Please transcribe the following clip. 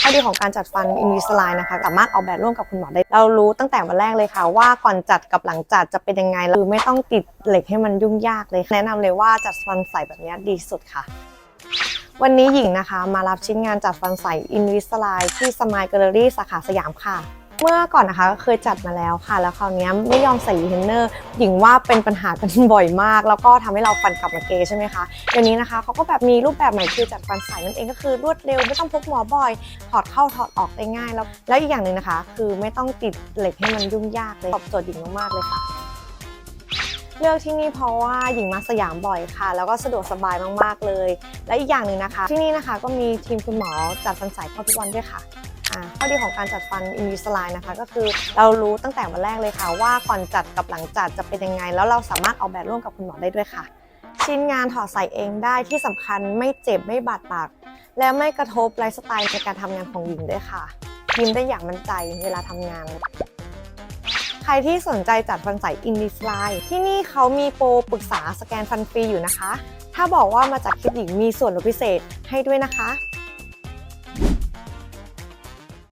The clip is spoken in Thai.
ข้อดีของการจัดฟันอินวิสไลน์นะคะสามารถออกแบบร่วมกับคุณหมอได้ เรารู้ตั้งแต่วันแรกเลยค่ะ ว่าก่อนจัดกับหลังจัดจะเป็นยังไงคือไม่ต้องติดเหล็กให้มันยุ่งยากเลย แนะนำเลยว่าจัดฟันใสแบบนี้ดีสุดค่ะ วันนี้หญิงนะคะ มารับชิ้นงานจัดฟันใสอินวิสไลน์ที่สมายแกลเลอรี่สาขาสยามค่ะ เมื่อก่อนนะคะก็เคยจัดมาแล้วค่ะ แล้วคราวนี้ไม่ยอมใส่รีเทนเนอร์หญิงว่าเป็นปัญหากันบ่อยมาก แล้วก็ทำให้เราฟันกลับมาเกยใช่ไหมคะเดี๋ยวนี้นะคะเขาก็แบบมีรูปแบบใหม่คือจัดฟันใสนั่นเองก็คือรวดเร็วไม่ต้องพบหมอบ่อย ถอดเข้าถอดออกได้ง่ายแล้ว แล้วอีกอย่างหนึ่งนะคะ คือไม่ต้องติดเหล็กให้มันยุ่งยากเลยตอบโจทย์หญิงมากๆเลยค่ะเลือกที่นี่เพราะว่าหญิงมาสยามบ่อยค่ะ แล้วก็สะดวกสบายมากๆเลย และอีกอย่างหนึ่งนะคะ ที่นี่นะคะก็มีทีมคุณหมอจัดฟันใสเข้าทุกวันด้วยค่ะ อ่าข้อดีของการจัดฟันอินวิสไลน์นะคะ ก็คือเรารู้ตั้งแต่วันแรกเลยค่ะ ว่าก่อนจัดกับหลังจัดจะเป็นยังไง แล้วเราสามารถออกแบบร่วมกับคุณหมอได้ด้วยค่ะ ชิ้นงานถอดใส่เองได้ที่สำคัญไม่เจ็บไม่บาดปาก และไม่กระทบไลฟ์สไตล์ในการทำงานของหญิงด้วยค่ะยิ้มได้อย่างมั่นใจเวลาทำงานใครที่สนใจจัดฟันใสอินดิสไลน์ที่นี่เขามีโปรปรึกษาสแกนฟันฟรีอยู่นะคะ ถ้าบอกว่ามาจากคลิปหญิงมีส่วนลดพิเศษให้ด้วยนะคะ